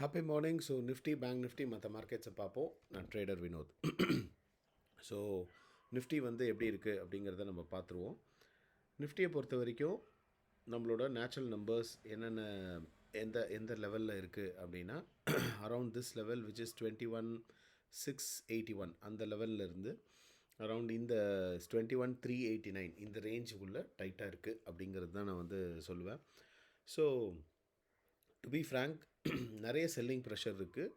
Happy morning so Nifty bank Nifty மற்ற மார்க்கெட்ஸை பார்ப்போம். நான் ட்ரேடர் வினோத். ஸோ நிஃப்டி வந்து எப்படி இருக்குது அப்படிங்கிறத நம்ம பார்த்துருவோம். நிஃப்டியை பொறுத்த வரைக்கும் நம்மளோட நேச்சுரல் நம்பர்ஸ் என்னென்ன எந்த எந்த லெவலில் இருக்குது அப்படின்னா around this level which is twenty one six eighty one அந்த லெவலில் இருந்து அரவுண்ட் இந்த twenty one three eighty nine இந்த ரேஞ்சுக்குள்ளே டைட்டாக இருக்குது அப்படிங்கிறது தான் நான் வந்து சொல்லுவேன். ஸோ டு பி ஃப்ரேங்க் நிறைய செல்லிங் ப்ரெஷர் இருக்குது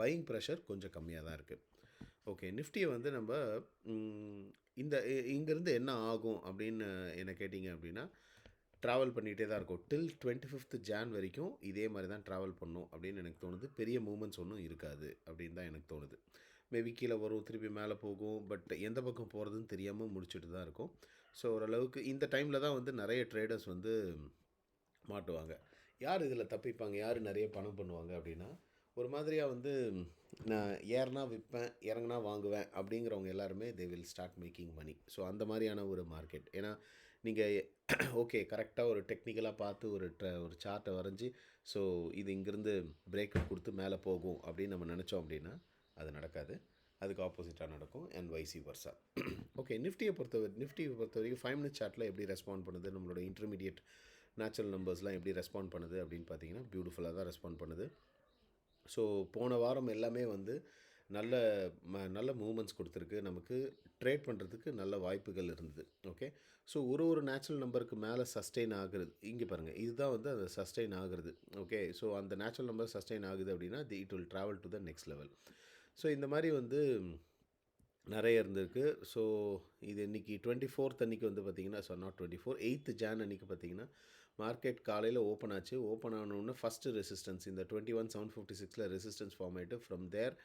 பையிங் ப்ரெஷர் கொஞ்சம் கம்மியாக தான் இருக்குது ஓகே நிஃப்டியை வந்து நம்ம இந்த இங்கேருந்து என்ன ஆகும் அப்படின்னு என்ன கேட்டிங்க அப்படின்னா ட்ராவல் பண்ணிகிட்டே தான் இருக்கும். டில் டுவெண்ட்டி ஃபிஃப்த் ஜான் வரைக்கும் இதே மாதிரி தான் ட்ராவல் பண்ணும் அப்படின்னு எனக்கு தோணுது. பெரிய மூமெண்ட்ஸ் ஒன்றும் இருக்காது அப்படின்னு தான் எனக்கு தோணுது. மேபி கீழே வரும் திருப்பி மேலே போகும் பட் எந்த பக்கம் போகிறதுன்னு தெரியாமல் முடிச்சுட்டு தான் இருக்கும். ஸோ ஓரளவுக்கு இந்த டைமில் தான் வந்து நிறைய ட்ரேடர்ஸ் வந்து மாட்டுவாங்க. யார் இதில் தப்பிப்பாங்க? யார் நிறைய பணம் பண்ணுவாங்க அப்படின்னா ஒரு மாதிரியாக வந்து நான் ஏறினா விற்பேன் இறங்குனா வாங்குவேன் அப்படிங்கிறவங்க எல்லாருமே they will start making money so அந்த மாதிரியான ஒரு மார்க்கெட் ஏன்னா நீங்கள் ஓகே கரெக்டாக ஒரு டெக்னிக்கலாக பார்த்து ஒரு ட்ர ஒரு சார்ட்டை வரைஞ்சி ஸோ இது இங்கேருந்து பிரேக்கப் கொடுத்து மேலே போகும் அப்படின்னு நம்ம நினச்சோம் அப்படின்னா அது நடக்காது. அதுக்கு ஆப்போசிட்டாக நடக்கும் அண்ட் வைசி வர்ஸா ஓகே நிஃப்டியை பொறுத்த நிஃப்டியை பொறுத்த வரைக்கும் ஃபைவ் மினிட் சார்ட்டில் எப்படி ரெஸ்பாண்ட் பண்ணுது? நம்மளோட இன்டர்மீடியட் நேச்சுரல் நம்பர்ஸ்லாம் எப்படி ரெஸ்பாண்ட் பண்ணுது அப்படின்னு பார்த்தீங்கன்னா பியூட்டிஃபுல்லாக தான் ரெஸ்பாண்ட் பண்ணுது. ஸோ போன வாரம் எல்லாமே வந்து நல்ல ம நல்ல மூமெண்ட்ஸ் கொடுத்துருக்கு. நமக்கு ட்ரேட் பண்ணுறதுக்கு நல்ல வாய்ப்புகள் இருந்தது. ஓகே ஸோ ஒரு ஒரு நேச்சுரல் நம்பருக்கு மேலே சஸ்டெயின் ஆகுறது இங்கே பாருங்கள் இதுதான் வந்து அந்த சஸ்டெயின் ஆகுறது. ஓகே ஸோ அந்த நேச்சுரல் நம்பர் சஸ்டெயின் ஆகுது அப்படின்னா the it will travel to the next level so இந்த மாதிரி வந்து நிறைய இருந்திருக்கு. ஸோ இது இன்றைக்கி டுவெண்ட்டி ஃபோர்த் அன்றைக்கி வந்து பார்த்திங்கன்னா so not twenty four eighth June அன்றைக்கி பார்த்தீங்கன்னா மார்க்கெட் காலையில் ஓப்பன் ஆச்சு. ஓப்பன் ஆனோடனே ஃபஸ்ட்டு ரெசிஸ்டன்ஸ் இந்த டுவெண்ட்டி ஒன் செவன் ஃபிஃப்டி சிக்ஸில் ரெசிஸ்டன்ஸ் ஃபார்ம் ஆகிட்டு ஃப்ரம் தேர்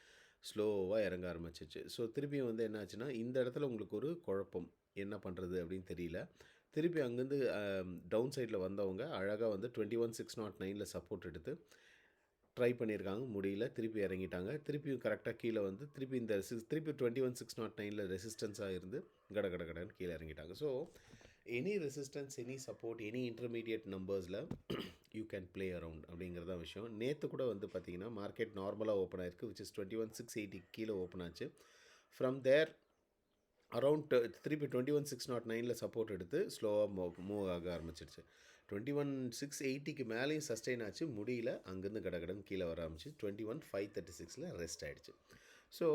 ஸ்லோவாக இறங்க ஆரம்பிச்சிச்சு. ஸோ திருப்பியும் வந்து என்ன ஆச்சுன்னா இந்த இடத்துல உங்களுக்கு ஒரு குழப்பம். என்ன பண்ணுறது அப்படின்னு தெரியல. திருப்பி அங்கேருந்து டவுன் சைடில் வந்தவங்க அழகாக வந்து டுவெண்ட்டி ஒன் சிக்ஸ் நாட் நைனில் சப்போர்ட் எடுத்து ட்ரை பண்ணியிருக்காங்க. முடியல. திருப்பி இறங்கிட்டாங்க. திருப்பியும் கரெக்டாக கீழே வந்து திருப்பி இந்த சிக்ஸ் திருப்பி டுவெண்ட்டி ஒன் சிக்ஸ் நாட் நைனில் ரெசிஸ்டன்ஸாக இருந்து கட கட கடன்னு கீழே இறங்கிட்டாங்க. So any resistance any support any intermediate நம்பர்ஸில் you can play around அப்படிங்கிறத விஷயம். நேற்று கூட வந்து பார்த்தீங்கன்னா மார்க்கெட் நார்மலாக ஓப்பன் ஆயிருக்கு which is twenty one six eighty கீழே ஓப்பன் ஆச்சு. ஃப்ரம் தேர் அரவுண்ட் திருப்பி டுவெண்ட்டி ஒன் சிக்ஸ் நாட் நைனில் சப்போர்ட் எடுத்து ஸ்லோவாக மூவ் ஆக ஆரம்பிச்சிருச்சு. டுவெண்ட்டி ஒன் சிக்ஸ் எயிட்டிக்கு மேலேயும் சஸ்டெயின் ஆச்சு. முடியல. அங்கேருந்து கடகடன் கீழே வர ஆரம்பிச்சு டுவெண்ட்டி ஒன் ஃபைவ் தேர்ட்டி சிக்ஸில் ரெஸ்ட் ஆகிடுச்சு ஸோ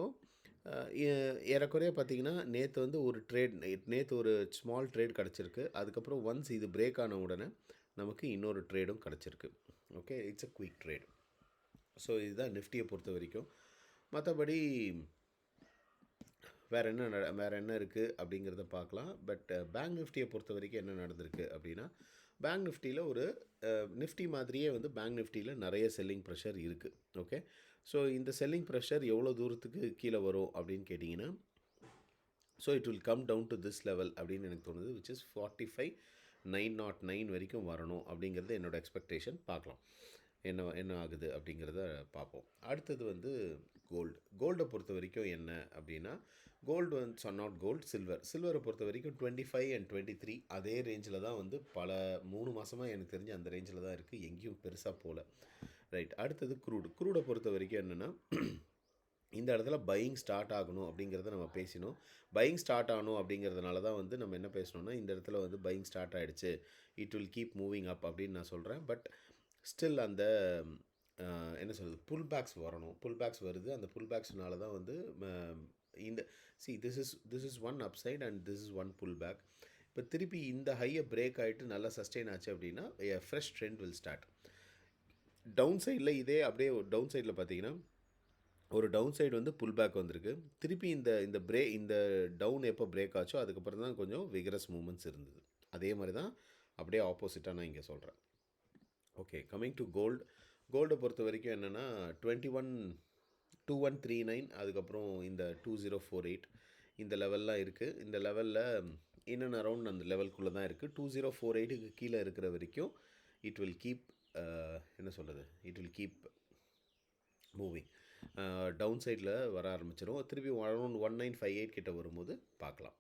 ஏறக்குறைய பார்த்தீங்கன்னா நேற்று வந்து ஒரு ட்ரேட் நேற்று ஒரு ஸ்மால் ட்ரேட் கிடச்சிருக்கு. அதுக்கப்புறம் ஒன்ஸ் இது பிரேக் ஆன உடனே நமக்கு இன்னொரு ட்ரேடும் கிடச்சிருக்கு. Okay it's a quick trade so இதுதான் நிஃப்டியை பொறுத்த வரைக்கும். மற்றபடி வேறு என்ன நட வேறு என்ன இருக்குது அப்படிங்கிறத பார்க்கலாம். பட் பேங்க் நிஃப்டியை பொறுத்த வரைக்கும் என்ன நடந்திருக்கு அப்படின்னா பேங்க் நிஃப்டியில் ஒரு நிஃப்டி மாதிரியே வந்து பேங்க் நிஃப்டியில் நிறைய செல்லிங் ப்ரெஷர் இருக்குது ஓகே ஸோ இந்த செல்லிங் ப்ரெஷர் எவ்வளோ தூரத்துக்கு கீழே வரும் அப்படின்னு கேட்டிங்கன்னா so it will come down to this level அப்படின்னு எனக்கு தோணுது which is forty five nine not nine வரைக்கும் வரணும் அப்படிங்கிறது என்னோட எக்ஸ்பெக்டேஷன் பார்க்கலாம். என்ன என்ன ஆகுது அப்படிங்கிறத பார்ப்போம். அடுத்தது வந்து கோல்டு கோல்டை பொறுத்த வரைக்கும் என்ன அப்படின்னா கோல்டு வந்து சொ நாட் கோல்டு சில்வர் சில்வரை பொறுத்த வரைக்கும் twenty five and twenty three அதே ரேஞ்சில் தான் வந்து பல மூணு மாதமாக எனக்கு தெரிஞ்சு அந்த ரேஞ்சில் தான் இருக்குது எங்கேயும் பெருசாக போகல ரைட் அடுத்தது க்ரூடு க்ரூடை பொறுத்த வரைக்கும் என்னென்னா இந்த இடத்துல பையிங் ஸ்டார்ட் ஆகணும் அப்படிங்கிறத நம்ம பேசினோம். பையிங் ஸ்டார்ட் ஆகணும் அப்படிங்கிறதுனால தான் வந்து நம்ம என்ன பேசணும்னா இந்த இடத்துல வந்து பையிங் ஸ்டார்ட் ஆகிடுச்சு it will keep moving up அப்படின்னு நான் சொல்கிறேன் பட் ஸ்டில் அந்த என்ன சொல்கிறது புல் பேக்ஸ் வரணும். புல் பேக்ஸ் வருது. அந்த புல் பேக்ஸ்னால தான் வந்து இந்த see this is this is one upside and this is one pull back இப்போ திருப்பி இந்த ஹையை பிரேக் ஆகிட்டு நல்லா சஸ்டெயின் ஆச்சு அப்படின்னா fresh trend will start down சைடில் இதே அப்படியே டவுன் சைடில் பார்த்தீங்கன்னா ஒரு டவுன் சைடு வந்து புல் பேக் வந்திருக்கு. திருப்பி இந்த இந்த பிரே இந்த டவுன் எப்போ பிரேக் ஆச்சோ அதுக்கப்புறம் தான் கொஞ்சம் விகரஸ் மூமெண்ட்ஸ் இருந்தது. அதே மாதிரி தான் அப்படியே ஆப்போசிட்டாக நான் இங்கே சொல்கிறேன் ஓகே கம்மிங் டு கோல்டு கோல்டை பொறுத்த வரைக்கும் என்னென்னா twenty one two one three nine அதுக்கப்புறம் இந்த டூ ஜீரோ ஃபோர் எயிட் இந்த லெவல்லாம் இருக்குது இந்த லெவலில் இன் அண்ட் அரவுண்ட் அந்த லெவல்குள்ளே தான் இருக்குது டூ ஜீரோ ஃபோர் எயிட்டுக்கு கீழே இருக்கிற வரைக்கும் இட் வில் கீப் என்ன சொல்கிறது it will keep moving down சைடில் வர ஆரம்பிச்சிடும் திருப்பி around one nine five eight கிட்ட வரும்போது பார்க்கலாம்.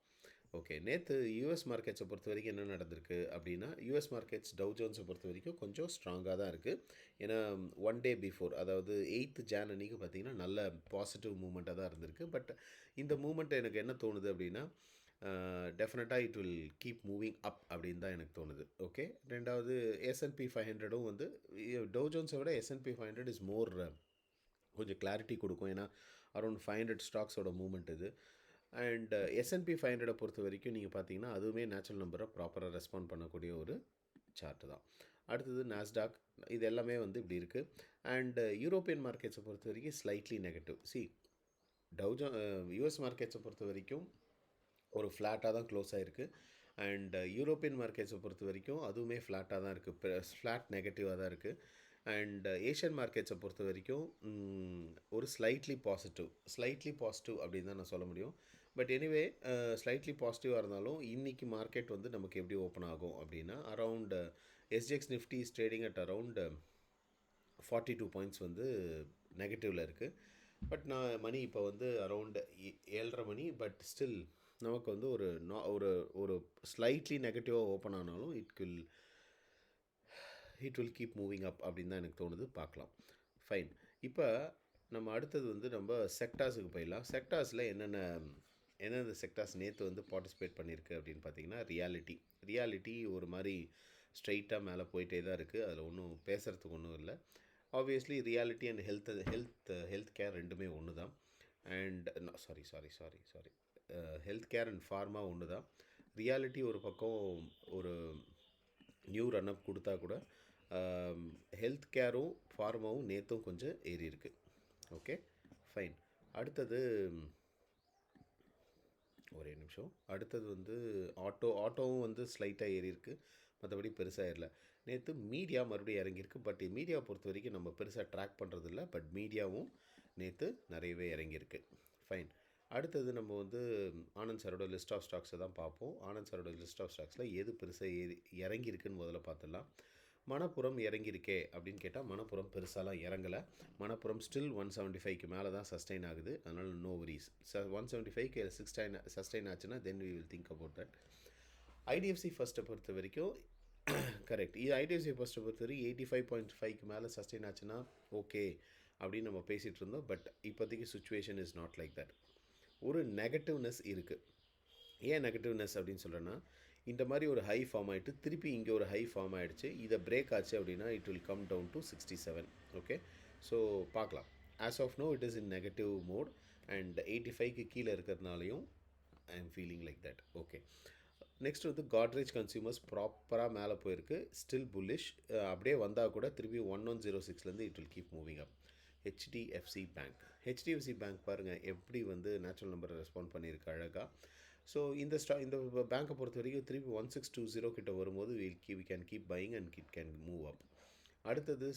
ஓகே நேற்று யூஎஸ் மார்க்கெட்ஸை பொறுத்த வரைக்கும் என்ன நடந்திருக்கு அப்படின்னா யூஎஸ் மார்க்கெட்ஸ் டவ் ஜோன்ஸை பொறுத்த வரைக்கும் கொஞ்சம் ஸ்ட்ராங்காக தான் இருக்குது ஏன்னா ஒன் டே பிஃபோர் அதாவது எயித்து ஜான் அன்றைக்கி பார்த்திங்கன்னா நல்ல பாசிட்டிவ் மூமெண்ட்டாக தான் இருந்திருக்கு. பட் இந்த மூமெண்ட்டை எனக்கு என்ன தோணுது அப்படின்னா டெஃபினட்டாக it will keep moving up அப்படின்னு தான் எனக்கு தோணுது. ஓகே ரெண்டாவது எஸ்என்பி ஃபைவ் ஹண்ட்ரடும் வந்து டவ் ஜோன்ஸை விட S and P five hundred is more கொஞ்சம் கிளாரிட்டி கொடுக்கும். ஏன்னா அரௌண்ட் ஃபைவ் ஹண்ட்ரட் ஸ்டாக்ஸோட மூமெண்ட் இது. And S and P five ஹண்ட்ரடை பொறுத்த வரைக்கும் நீங்கள் பார்த்தீங்கன்னா அதுவுமே நேச்சுரல் நம்பரை ப்ராப்பராக ரெஸ்பாண்ட் பண்ணக்கூடிய ஒரு சார்ட்டு தான். அடுத்தது நாஸ்டாக் இது எல்லாமே வந்து இப்படி இருக்குது அண்டு யூரோப்பியன் மார்க்கெட்ஸை பொறுத்த வரைக்கும் slightly negative see Dow Jones US மார்க்கெட்ஸை பொறுத்த வரைக்கும் ஒரு ஃப்ளாட்டாக தான் க்ளோஸ் ஆகிருக்கு அண்ட் யூரோப்பியன் மார்க்கெட்ஸை பொறுத்த வரைக்கும் அதுவுமே ஃப்ளாட்டாக தான் இருக்குது ஃப்ளாட் நெகட்டிவாக தான் இருக்குது அண்ட் ஏஷியன் மார்க்கெட்ஸை பொறுத்த வரைக்கும் ஒரு ஸ்லைட்லி பாசிட்டிவ் ஸ்லைட்லி பாசிட்டிவ் அப்படின்னு தான் நான் சொல்ல முடியும். பட் எனிவே ஸ்லைட்லி பாசிட்டிவாக இருந்தாலும் இன்றைக்கி மார்க்கெட் வந்து நமக்கு எப்படி ஓப்பன் ஆகும் அப்படின்னா around SGX Nifty is trading at around forty two points வந்து நெகட்டிவில் இருக்குது பட் நான் மணி இப்போ வந்து அரவுண்ட் ஏழரை மணி பட் ஸ்டில் நமக்கு வந்து ஒரு நா ஒரு ஒரு ஸ்லைட்லி நெகட்டிவாக ஓப்பன் ஆனாலும் it will it will keep moving up அப்படின்னு தான் எனக்கு தோணுது. பார்க்கலாம். ஃபைன் இப்போ நம்ம அடுத்தது வந்து நம்ம செக்டார்ஸுக்கு போயிடலாம். செக்டார்ஸில் என்னென்ன எந்தெந்த செக்டார்ஸ் நேற்று வந்து பார்ட்டிசிபேட் பண்ணியிருக்கு அப்படின்னு பார்த்தீங்கன்னா ரியாலிட்டி ரியாலிட்டி ஒரு மாதிரி ஸ்ட்ரைட்டாக மேலே போயிட்டே தான் இருக்குது அதில் ஒன்றும் பேசுகிறதுக்கு ஒன்றும் இல்லை. Obviously reality and health health health care ரெண்டுமே ஒன்று தான் and sorry sorry sorry sorry health care and pharma ஒன்று தான் ரியாலிட்டி ஒரு பக்கம் ஒரு நியூ ரன்அப் கொடுத்தா கூட ஹெல்த் கேரும் ஃபார்மாவும் நேற்றும் கொஞ்சம் ஏறி இருக்குது ஓகே ஃபைன் அடுத்தது ஒரே நிமிஷம். அடுத்தது வந்து ஆட்டோ ஆட்டோவும் வந்து ஸ்லைட்டாக ஏறி இருக்குது மற்றபடி பெருசாக ஏறல. நேற்று மீடியா மறுபடியும் இறங்கியிருக்கு. பட் மீடியா பொறுத்த வரைக்கும் நம்ம பெருசாக ட்ராக் பண்ணுறதில்ல பட் மீடியாவும் நேற்று நிறையவே இறங்கியிருக்கு. ஃபைன் அடுத்தது நம்ம வந்து ஆனந்த் சாரோட லிஸ்ட் ஆஃப் ஸ்டாக்ஸை தான் பார்ப்போம். ஆனந்த் சாரோட லிஸ்ட் ஆஃப் ஸ்டாக்ஸில் எது பெருசாக ஏறி இறங்கியிருக்குன்னு முதல்ல பார்த்துடலாம். மணப்புறம் இறங்கியிருக்கே அப்படின்னு கேட்டால் மணப்புறம் பெருசாலாம் இறங்கலை. மணப்புறம் ஸ்டில் ஒன் செவன்ட்டி ஃபைவ்க்கு மேலே தான் சஸ்டைன் ஆகுது. அதனால் no worries so one seventy ஃபைவ்க்கு சிக்ஸ்டைன் சஸ்டைன் ஆச்சுன்னா then we will think about that IDFC ஃபஸ்ட்டை பொறுத்த வரைக்கும் கரெக்ட் இது ஐடிஎஃப்சி ஃபஸ்ட்டை பொறுத்த வரைக்கும் எயிட்டி ஃபைவ் பாயிண்ட் ஃபைவ்க்கு மேலே சஸ்டைன் ஆச்சுன்னா ஓகே அப்படின்னு நம்ம பேசிகிட்டு இருந்தோம். பட் இப்போதைக்கு situation is not like that ஒரு நெகட்டிவ்னஸ் இருக்குது ஏன் நெகட்டிவ்னஸ் அப்படின்னு சொல்கிறேன்னா இந்த மாதிரி ஒரு ஹை ஃபார்ம் ஆகிட்டு திருப்பி இங்கே ஒரு ஹை ஃபார்ம் ஆகிடுச்சு இதை பிரேக் ஆச்சு அப்படின்னா it will come down to sixty seven okay so பார்க்கலாம். As of no it is in negative mode and eighty ஃபைவ்க்கு கீழே இருக்கிறதுனாலையும் I am feeling like that okay next வந்து காட்ரேஜ் கன்சியூமர்ஸ் ப்ராப்பராக மேலே போயிருக்கு. ஸ்டில் புல்லிஷ் அப்படியே வந்தால் கூட திருப்பி one one zero சிக்ஸ்லேருந்து it will keep moving up HDFC bank HDFC bank பாருங்கள் எப்படி வந்து நேச்சுரல் நம்பரை ரெஸ்பாண்ட் பண்ணியிருக்கு அழகாக ஸோ இந்த ஸ்டா இந்த பேங்க்கை பொறுத்த வரைக்கும் திருப்பி ஒன் சிக்ஸ் டூ ஜீரோ கிட்ட வரும்போது will key we can keep buying and it can move up அடுத்தது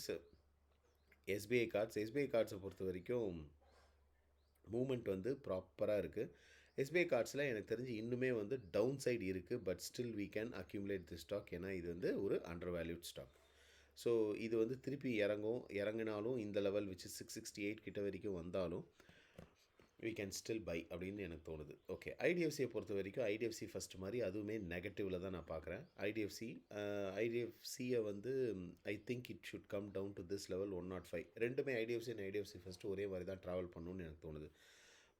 எஸ்பிஐ கார்ட்ஸ் எஸ்பிஐ கார்ட்ஸை பொறுத்த வரைக்கும் மூமெண்ட் வந்து ப்ராப்பராக இருக்குது எஸ்பிஐ கார்ட்ஸில் எனக்கு தெரிஞ்சு இன்னுமே வந்து டவுன் சைடு இருக்குது but still we can accumulate the stock ஏன்னா இது வந்து ஒரு அண்டர் வேல்யூட் ஸ்டாக் ஸோ இது வந்து திருப்பி இறங்கும் இறங்கினாலும் இந்த லெவல் வச்சு சிக்ஸ் சிக்ஸ்டி எயிட் கிட்ட வரைக்கும் வந்தாலும் வி கேன் ஸ்டில் பை அப்படின்னு எனக்கு தோணுது. ஓகே ஐடிஎஃப்சியை பொறுத்த வரைக்கும் ஐடிஎஃப்சி ஃபஸ்ட் மாதிரி அதுவுமே நெகட்டிவில் தான் நான் பார்க்குறேன். ஐடிஎஃப்சி ஐடிஎஃப்சியை வந்து I think it should come down to this level one naught five ரெண்டுமே ஐடிஎஃப்சி அண்ட் ஐடிஎஃப்சி ஃபஸ்ட்டு ஒரே மாதிரி தான் ட்ராவல் பண்ணணும்னு எனக்கு தோணுது.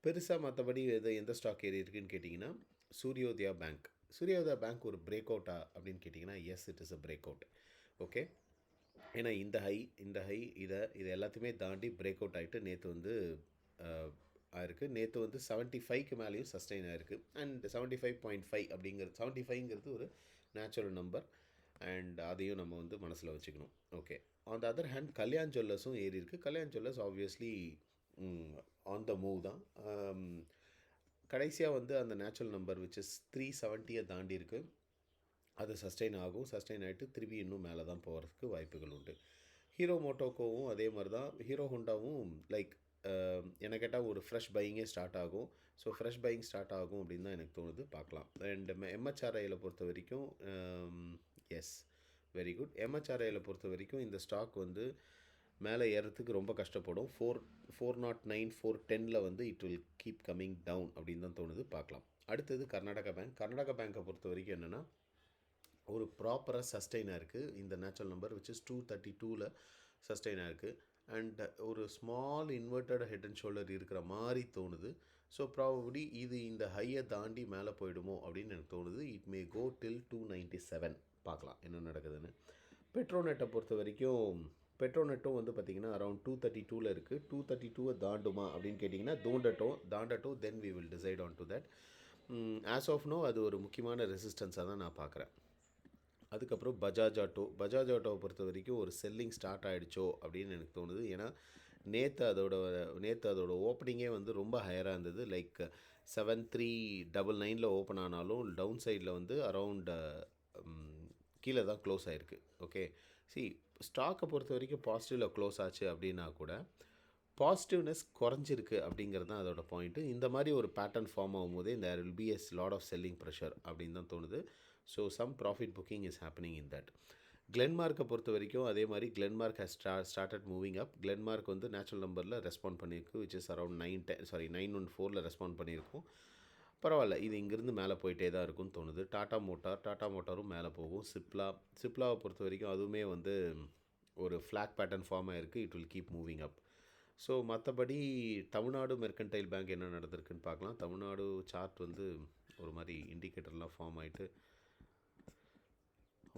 பெருசாக மற்றபடி எது எந்த ஸ்டாக் ஏறி இருக்குன்னு கேட்டிங்கன்னா சூரியோதயா பேங்க் சூரியோதயா பேங்க் ஒரு பிரேக் அவுட்டா அப்படின்னு கேட்டிங்கன்னா yes it is a break out okay ஏன்னா இந்த ஹை இந்த ஹை இதை இதை எல்லாத்தையுமே தாண்டி பிரேக் அவுட் ஆகிட்டு நேற்று வந்து ஆயிருக்கு. நேற்று வந்து செவன்ட்டி ஃபைவ்க்கு மேலேயும் சஸ்டெயின் ஆயிருக்கு. And seventy five point five அப்படிங்கிறது செவன்ட்டி ஃபைவ்ங்கிறது ஒரு நேச்சுரல் நம்பர் அண்ட் அதையும் நம்ம வந்து மனசில் வச்சுக்கணும். Okay on the other hand Kalyan ஜுவல்லர்ஸும் ஏறி இருக்குது Kalyan jewellers obviously on the move தான். Um, கடைசியாக வந்து அந்த natural number which is three செவன்ட்டியை தாண்டி இருக்குது அது சஸ்டெயின் ஆகும். சஸ்டெயின் ஆகிட்டு திருப்பி இன்னும் மேலே தான் போகிறதுக்கு வாய்ப்புகள் உண்டு. ஹீரோ மோட்டோக்கோவும் அதே மாதிரி தான் ஹீரோ ஹோண்டாவும் லைக் என்ன கேட்டால் ஒரு ஃப்ரெஷ் பையிங்கே ஸ்டார்ட் ஆகும். ஸோ ஃப்ரெஷ் பையிங் ஸ்டார்ட் ஆகும் அப்படின்னு தான் எனக்கு தோணுது. பார்க்கலாம். அண்ட் எம்ஹெச்ஆர்ஐயில் பொறுத்த வரைக்கும் எஸ் வெரி குட் எம்ஹெச்ஆர்ஐயில் பொறுத்த வரைக்கும் இந்த ஸ்டாக் வந்து மேலே ஏறத்துக்கு ரொம்ப கஷ்டப்படும். Four four naught nine four டெனில் வந்து it will keep coming down அப்படின்னு தான் தோணுது. பார்க்கலாம். அடுத்தது கர்நாடகா பேங்க் கர்நாடகா பேங்க்கை பொறுத்த வரைக்கும் என்னென்னா ஒரு ப்ராப்பராக சஸ்டெயினாக இருக்குது இந்த natural number which is two thirty டூவில் சஸ்டெயினாக இருக்குது அண்ட் ஒரு small inverted head and shoulder இருக்கிற மாதிரி தோணுது. ஸோ ப்ராபப்ளி இது இந்த ஹையை தாண்டி மேலே போயிடுமோ அப்படின்னு எனக்கு தோணுது. It may go till two ninety seven பார்க்கலாம் என்ன நடக்குதுன்னு. பெட்ரோநெட்டை பொறுத்த வரைக்கும் பெட்ரோநெட்டும் வந்து பார்த்திங்கன்னா அரௌண்ட் டூ தேர்ட்டி டூவில் இருக்குது டூ தேர்ட்டி டூவை தாண்டுமா அப்படின்னு கேட்டிங்கன்னா தோண்டட்டும் தாண்டட்டும் then we will decide on to that as of no அது ஒரு முக்கியமான ரெசிஸ்டன்ஸாக தான் நான் பார்க்குறேன். அதுக்கப்புறம் பஜாஜ் ஆட்டோ. பஜாஜ் ஆட்டோவை பொறுத்த வரைக்கும் ஒரு செல்லிங் ஸ்டார்ட் ஆகிடுச்சோ அப்படின்னு எனக்கு தோணுது. ஏன்னா நேற்று அதோட நேற்று அதோட ஓப்பனிங்கே வந்து ரொம்ப ஹையராக இருந்தது. லைக் செவன் த்ரீ டபுள் நைனில் ஓப்பன் ஆனாலும் டவுன் சைடில் வந்து அரவுண்ட் கீழே தான் க்ளோஸ் ஆகிருக்கு ஓகே சி ஸ்டாக்கை பொறுத்த வரைக்கும் பாசிட்டிவில் க்ளோஸ் ஆச்சு அப்படின்னா கூட பாசிட்டிவ்னஸ் குறைஞ்சிருக்கு அப்படிங்கிறது தான் அதோட பாயிண்ட்டு இந்த மாதிரி ஒரு pattern form ஆகும்போதே there will be as lot of selling pressure அப்படின்னு தான் தோணுது. So some profit booking is happening in that கிளென்மார்க்கை பொறுத்த வரைக்கும் அதே மாதிரி கிளென்மார்க் ஹஸ் ஸ்டா ஸ்டார்டட் மூவிங் அப் கிளென்மார்க் வந்து நேச்சுரல் நம்பரில் ரெஸ்பாண்ட் பண்ணியிருக்கு which is around nine ten sorry nine one ஃபோரில் ரெஸ்பாண்ட் பண்ணியிருக்கும். பரவாயில்ல இது இங்கேருந்து மேலே போயிட்டே தான் இருக்கும்னு தோணுது. டாட்டா மோட்டார் டாட்டா மோட்டாரும் மேலே போகும். சிப்லா சிப்லாவை பொறுத்த வரைக்கும் அதுவுமே வந்து ஒரு ஃப்ளாக் பேட்டர்ன் ஃபார்ம் ஆகிருக்கு it will keep moving up so மற்றபடி தமிழ்நாடு மெர்கன்டைல் பேங்க் என்ன நடந்திருக்குன்னு பார்க்கலாம். தமிழ்நாடு சார்ட் வந்து ஒரு மாதிரி இண்டிகேட்டர்லாம் ஃபார்ம் ஆகிட்டு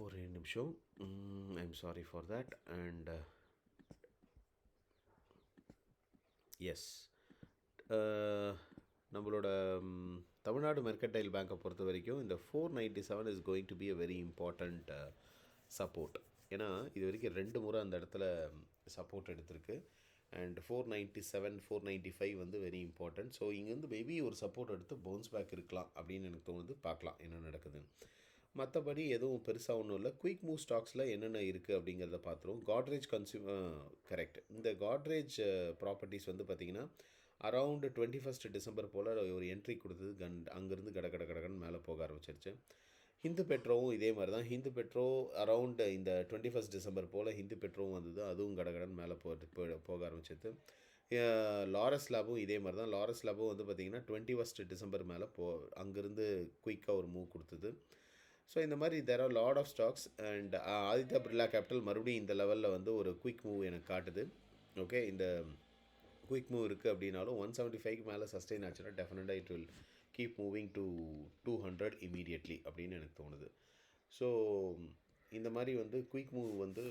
ஒரு நிமிஷம். I am sorry for that and yes நம்மளோட தமிழ்நாடு மெர்கன்டைல் பேங்க்கை பொறுத்த வரைக்கும் இந்த four ninety seven is going to be a very important support ஏன்னா இது வரைக்கும் ரெண்டு முறை அந்த இடத்துல சப்போர்ட் எடுத்திருக்கு. And four ninety seven four ninety five வந்து வெரி இம்பார்ட்டன்ட் ஸோ இங்கேருந்து மேபி ஒரு சப்போர்ட் எடுத்து பவுன்ஸ் பேக் இருக்கலாம் அப்படின்னு எனக்கு தோணுது. பார்க்கலாம் என்ன நடக்குதுன்னு. மற்றபடி எதுவும் பெருசாக ஒன்றும் இல்லை. குயிக் மூவ் ஸ்டாக்ஸில் என்னென்ன இருக்குது அப்படிங்கிறத பார்த்துருவோம். காட்ரேஜ் கன்சியூமர் கரெக்ட் இந்த காட்ரேஜ் ப்ராப்பர்ட்டிஸ் வந்து பார்த்திங்கன்னா அரவுண்டு டுவெண்ட்டி ஃபஸ்ட் டிசம்பர் போல் ஒரு என்ட்ரி கொடுத்தது. கண்ட் அங்கேருந்து கட கட கடகன்னு மேலே போக ஆரம்பிச்சிருச்சு. ஹிந்து பெட்ரோவும் இதே மாதிரி தான். ஹிந்து பெட்ரோ அரவுண்டு இந்த டுவெண்ட்டி ஃபஸ்ட் டிசம்பர் போல் ஹிந்து பெட்ரோவும் வந்தது. அதுவும் கடகடன் மேலே போட்டு போ- போக ஆரம்பிச்சது. லாரஸ் லேபும் இதே மாதிரி தான். லாரஸ் லேபும் வந்து பார்த்திங்கன்னா டுவெண்ட்டி ஃபஸ்ட் டிசம்பர் மேலே போ அங்கேருந்து குயிக்காக ஒரு மூவ் கொடுத்தது. ஸோ இந்த மாதிரி there are lot of stocks and Aditya Birla capital மறுபடியும் இந்த லெவலில் வந்து ஒரு குயிக் மூவ் எனக்கு காட்டுது. ஓகே இந்த குயிக் மூவ் இருக்குது அப்படின்னாலும் ஒன் செவன்ட்டி ஃபைவ்க்கு மேலே சஸ்டெயின் ஆச்சுன்னா டெஃபினட்டாக it will keep moving to two hundred immediately அப்படின்னு எனக்கு தோணுது. ஸோ இந்த மாதிரி வந்து குயிக் மூவ் வந்து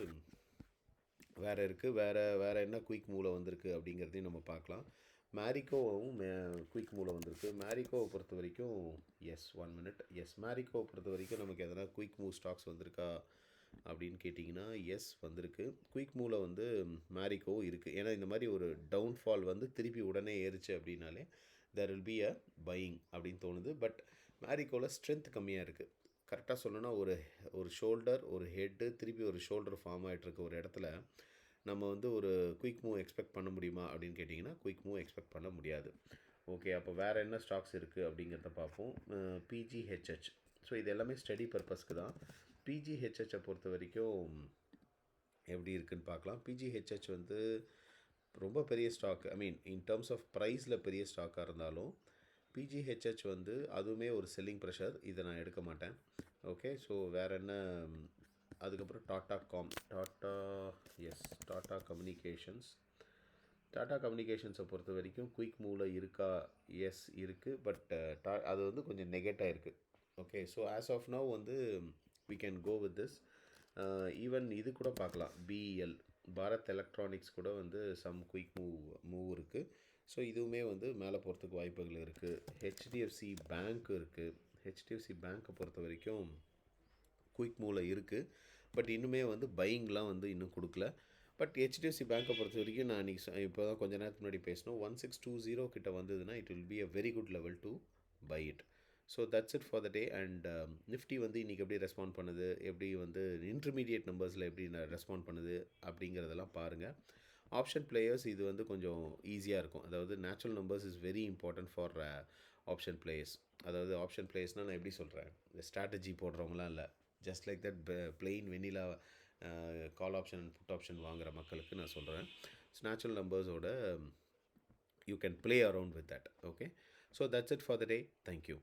வேறு இருக்குது வேறு வேறு என்ன குயிக் மூவில் வந்திருக்கு அப்படிங்கிறதையும் நம்ம பார்க்கலாம். மேரிக்கோவும் குயிக் மூவில் வந்திருக்கு. மேரிக்கோவை பொறுத்த வரைக்கும் எஸ் ஒன் மினிட் எஸ் மேரிக்கோவை பொறுத்த வரைக்கும் நமக்கு எதனா குயிக் மூவ் ஸ்டாக்ஸ் வந்திருக்கா அப்படின்னு கேட்டிங்கன்னா எஸ் வந்திருக்கு. குயிக் மூவில் வந்து மேரிக்கோவும் இருக்குது ஏன்னா இந்த மாதிரி ஒரு டவுன்ஃபால் வந்து திருப்பி உடனே ஏறிச்சு அப்படின்னாலே there will be a buying அப்படின்னு தோணுது. பட் மேரிகோவில் ஸ்ட்ரென்த் கம்மியாக இருக்குது கரெக்டாக சொல்லணும்னா ஒரு ஒரு ஷோல்டர் ஒரு ஹெட்டு திருப்பி ஒரு ஷோல்டர் ஃபார்ம் ஆகிட்டுருக்க ஒரு இடத்துல நம்ம வந்து ஒரு குயிக் மூவ் எக்ஸ்பெக்ட் பண்ண முடியுமா அப்படின்னு கேட்டிங்கன்னா குயிக் மூவ் எக்ஸ்பெக்ட் பண்ண முடியாது. ஓகே அப்போ வேறு என்ன ஸ்டாக்ஸ் இருக்குது அப்படிங்கிறத பார்ப்போம். பிஜிஹெச்ஹெச் ஸோ இது எல்லாமே ஸ்டடி பர்பஸ்க்கு தான். பிஜிஹெச்ஹெச்சை பொறுத்த வரைக்கும் எப்படி இருக்குதுன்னு பார்க்கலாம். பிஜிஹெச்ஹெச் வந்து ரொம்ப பெரிய stock I mean in terms of ப்ரைஸில் பெரிய ஸ்டாக்காக இருந்தாலும் பிஜிஹெச்ஹெச் வந்து அதுவுமே ஒரு செல்லிங் ப்ரெஷர் இதை நான் எடுக்க மாட்டேன். ஓகே ஸோ வேறு என்ன? அதுக்கப்புறம் டாட்டா காம் டாட்டா எஸ் டாட்டா கம்யூனிகேஷன்ஸ் டாட்டா கம்யூனிகேஷன்ஸை பொறுத்த வரைக்கும் குயிக் மூவில் இருக்கா? எஸ் இருக்குது பட் டா uh, அது வந்து கொஞ்சம் நெகட்டாக இருக்குது okay so as of now வந்து we can go with this even இது கூட பார்க்கலாம். பிஇஎல் பாரத் எலக்ட்ரானிக்ஸ் கூட வந்து சம் குயிக் மூவ் மூவ் இருக்குது ஸோ இதுவுமே வந்து மேலே போகிறதுக்கு வாய்ப்புகள் இருக்குது ஹெச்டிஎஃப்சி பேங்க் இருக்குது ஹெச்டிஎஃப்சி பேங்க்கை பொறுத்த வரைக்கும் குயிக் மூவில் இருக்குது பட் இன்னுமே வந்து பையிங்லாம் வந்து இன்னும் கொடுக்கல. பட் ஹெச்டிஎஃப்சி பேங்க்கை பொறுத்த வரைக்கும் நான் இன்றைக்கி இப்போ தான் கொஞ்ச நேரத்துக்கு முன்னாடி பேசினோம். ஒன் சிக்ஸ் டூ ஜீரோ கிட்ட வந்ததுன்னா it will be a very good level to buy it so that's it for the day and Nifty வந்து இன்றைக்கி எப்படி ரெஸ்பாண்ட் பண்ணுது? எப்படி வந்து இன்டர்மீடியட் நம்பர்ஸில் எப்படி ரெஸ்பாண்ட் பண்ணுது? அப்படிங்கிறதெல்லாம் பாருங்கள் ஆப்ஷன் பிளேயர்ஸ் இது வந்து கொஞ்சம் ஈஸியாக இருக்கும். அதாவது natural numbers is very important for option players அதாவது ஆப்ஷன் பிளேயர்ஸ்னால் நான் எப்படி சொல்கிறேன் இந்த ஸ்ட்ராட்டஜி போடுறவங்களாம் இல்லை. Just like that plain vanilla call option and put option வாங்குகிற மக்களுக்கு நான் சொல்கிறேன் natural நம்பர்ஸோட you can play around with that okay so that's it for the day thank you